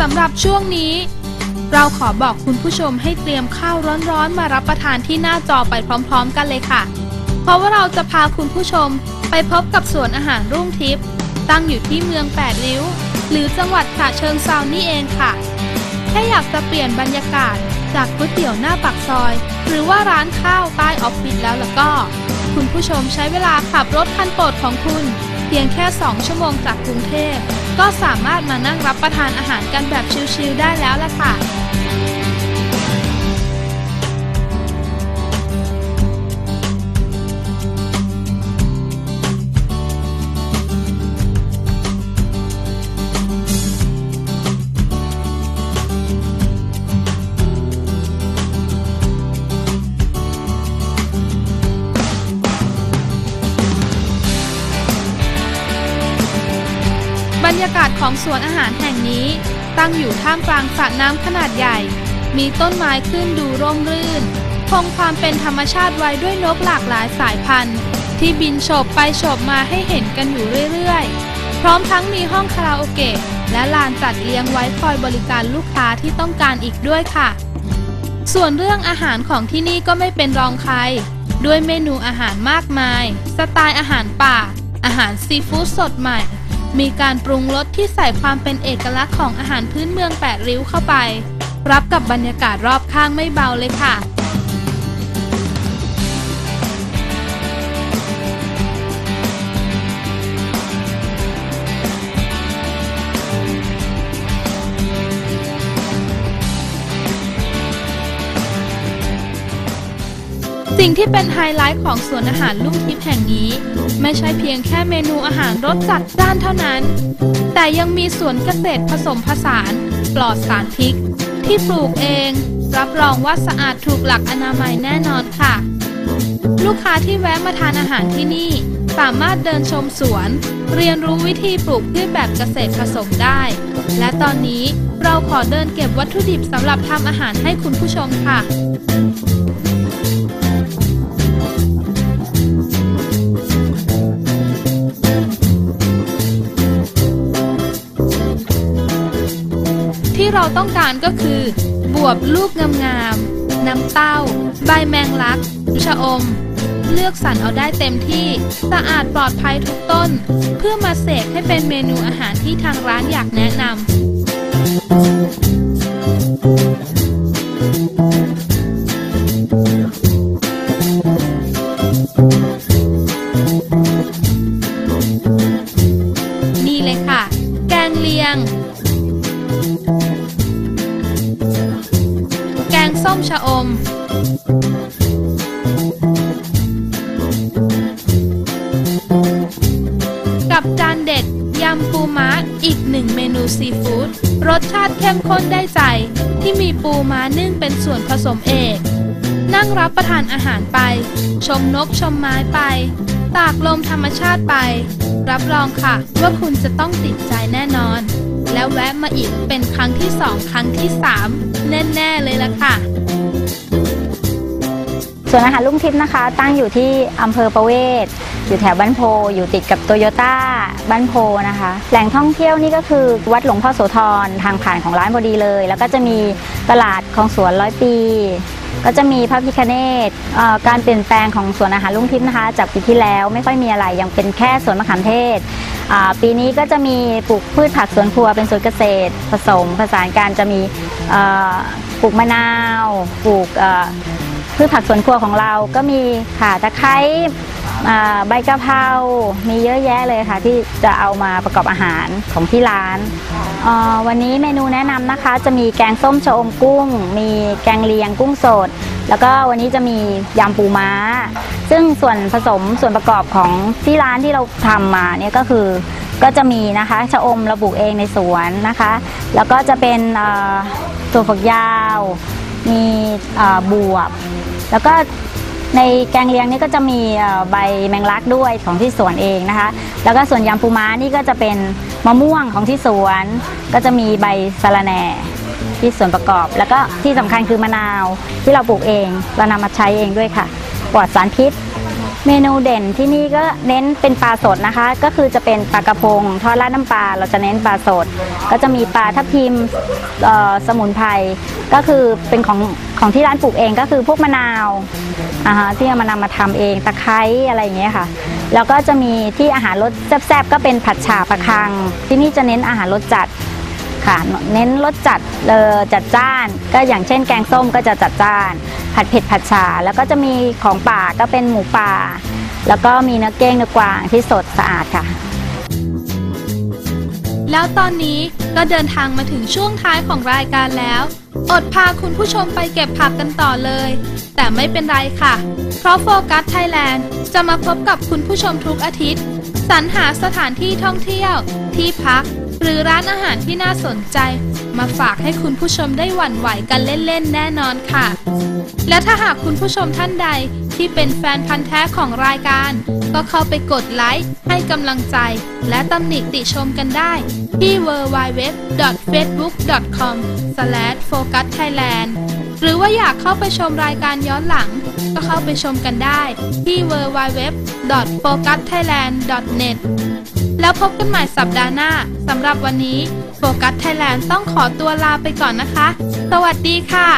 สำหรับช่วงนี้ เราขอบอกคุณผู้ชมให้เตรียมข้าวร้อนๆ มารับประทานที่หน้าจอไปพร้อม ๆ กันเลยค่ะ เพราะว่าเราจะพาคุณผู้ชมไปพบกับสวนอาหารรุ่งทิพย์ตั้งอยู่ที่เมืองแปดริ้ว หรือจังหวัดฉะเชิงเซานี่เองค่ะแค่อยากจะเปลี่ยนบรรยากาศจากก๋วยเตี๋ยวหน้าปากซอย หรือว่าร้านข้าวใต้ออฟฟิศแล้วล่ะก็ คุณผู้ชมใช้เวลาขับรถคันโปรดของคุณ เพียงแค่ 2 ชั่วโมงจากกรุงเทพ ก็สามารถมานั่งรับประทานอาหารกันแบบชิลๆได้แล้วล่ะค่ะ ยากาศของสวนอาหารแห่งนี้ ตั้งอยู่ท่ามกลางสระน้ำขนาดใหญ่ มีต้นไม้ขึ้นดูร่มรื่น คงความเป็นธรรมชาติไว้ด้วยนกหลากหลายสายพันธุ์ ที่บินโฉบไปโฉบมาให้เห็นกันอยู่เรื่อยๆ พร้อมทั้งมีห้องคาราโอเกะและลานจัดเลี้ยงไว้คอยบริการลูกค้าที่ต้องการอีกด้วยค่ะ ส่วนเรื่องอาหารของที่นี่ก็ไม่เป็นรองใคร ด้วยเมนูอาหารมากมาย สไตล์อาหารป่า อาหารซีฟู้ดสดใหม่ มีการปรุงรสที่ใส่ความเป็นเอกลักษณ์ของอาหารพื้นเมืองแปดริ้วเข้าไป รับกับบรรยากาศรอบข้างไม่เบาเลยค่ะ สิ่งที่เป็นไฮไลท์ของสวนอาหารลุ่มทิพย์แห่งนี้ ไม่ใช่เพียงแค่เมนูอาหารรสจัดจ้านเท่านั้น แต่ยังมีสวนเกษตรผสมผสาน ปลอดสารพิษที่ปลูกเอง รับรองว่าสะอาดถูกหลักอนามัยแน่นอนค่ะ ลูกค้าที่แวะมาทานอาหารที่นี่ สามารถเดินชมสวน เรียนรู้วิธีปลูกพืชแบบเกษตรผสมได้ และตอนนี้เราขอเดินเก็บวัตถุดิบสำหรับทำอาหารให้คุณผู้ชมค่ะ เราต้องการก็คือ บวบลูกงามๆ น้ำเต้า ใบแมงลัก ชะอม เลือกสรรเอาได้เต็มที่ สะอาดปลอดภัยทุกต้น เพื่อมาเสกให้เป็นเมนูอาหารที่ทางร้านอยากแนะนำ ส้มชะอม กับจานเด็ดยำปูม้าอีกหนึ่งเมนูซีฟู้ดรสชาติเข้มข้นได้ใจ ที่มีปูม้านึ่งเป็นส่วนผสมเอก นั่งรับประทานอาหารไป ชมนกชมไม้ไป ตากลมธรรมชาติไป รับรองค่ะว่าคุณจะต้องติดใจแน่นอน แล้วแวะมาอีกเป็นครั้งที่สองครั้งที่สามแน่ ๆ เลยล่ะค่ะส่วนอาหารลุ่งทิพย์นะคะ ตั้งอยู่ที่อำเภอประเวศ อยู่แถวบ้านโพ อยู่ติดกับโตโยต้าบ้านโพนะคะ แหล่งท่องเที่ยวนี่ก็คือวัดหลวงพ่อโสธรทางผ่านของร้านพอดีเลย แล้วก็จะมีตลาดของสวนร้อยปี ก็จะมีพระพิคเนตการเปลี่ยนแปลงของสวนอาหารลุงทิพย์นะคะ จากปีที่แล้วไม่ค่อยมีอะไรยังเป็นแค่สวนมะขามเทศ ปีนี้ก็จะมีปลูกพืชผักสวนครัวเป็นสวนเกษตร ผสมผสานการจะมีปลูกมะนาว ปลูกพืชผักสวนครัวของเราก็มีข่าตะไคร้ ใบกะเพรามีเยอะแยะเลยค่ะ ที่จะเอามาประกอบอาหารของที่ร้านเอ่อวันนี้เมนูแนะนำนะคะ จะมีแกงส้มชะอมกุ้ง มีแกงเลียงกุ้งสด แล้วก็วันนี้จะมียำปูม้า ซึ่งส่วนผสมส่วนประกอบของที่ร้านที่เราทำมาเนี่ยก็คือก็จะมีนะคะชะอมเราปลูกเองในสวนนะคะ แล้วก็จะเป็นเอ่อถั่วฝักยาว มีเอ่อบวบ แล้วก็ ในแกงเลียงนี่ก็จะมีใบแมงลักด้วยของที่สวนเองนะคะ แล้วก็ส่วนยำปูม้านี่ก็จะเป็นมะม่วงของที่สวน ก็จะมีใบสะระแหน่ที่ส่วนประกอบ แล้วก็ที่สำคัญคือมะนาวที่เราปลูกเองเรานำมาใช้เองด้วยค่ะปลอดสารพิษ เมนูเด่นที่นี่ก็เน้นเป็นปลาสดนะคะ ก็คือจะเป็นปลากระพงทอดราดน้ำปลาเราจะเน้นปลาสด ก็จะมีปลาทับทิมสมุนไพรก็คือเป็นของของที่ร้านปลูกเองก็คือพวกมะนาวอ่าฮะที่เอามานำมาทำเองตะไคร้อะไรอย่างเงี้ยค่ะแล้วก็จะมีที่อาหารรสแซ่บๆก็เป็นผัดฉ่าปลาคัง ที่นี่จะเน้นอาหารรสจัดค่ะเน้นรสจัดเออจัดจ้าน ก็อย่างเช่นแกงส้มก็จะจัดจ้าน ผัดเผ็ดผัดชา แล้วก็จะมีของป่าก็เป็นหมูป่า แล้วก็มีเนื้อเก้งเนื้อกวางที่สดสะอาดค่ะ แล้วตอนนี้ก็เดินทางมาถึงช่วงท้ายของรายการแล้ว อดพาคุณผู้ชมไปเก็บผักกันต่อเลย แต่ไม่เป็นไรค่ะ เพราะโฟกัสไทยแลนด์จะมาพบกับคุณผู้ชมทุกอาทิตย์ สรรหาสถานที่ท่องเที่ยว ที่พัก หรือร้านอาหารที่น่าสนใจ มาฝากให้คุณผู้ชมได้หวั่นไหวกันเล่นๆ แน่นอนค่ะ และถ้าหากคุณผู้ชมท่านใดที่เป็นแฟนพันธ์แท้ของรายการ ก็เข้าไปกดไลค์ให้กำลังใจ และตำหนิติชมกันได้ที่ www.facebook.com/focusthailand หรือว่าอยากเข้าไปชมรายการย้อนหลัง ก็เข้าไปชมกันได้ที่ www.focusthailand.net แล้วพบกันใหม่สัปดาห์หน้าสำหรับวันนี้โฟกัสไทยแลนด์ต้องขอตัวลาไปก่อนนะคะ สวัสดีค่ะ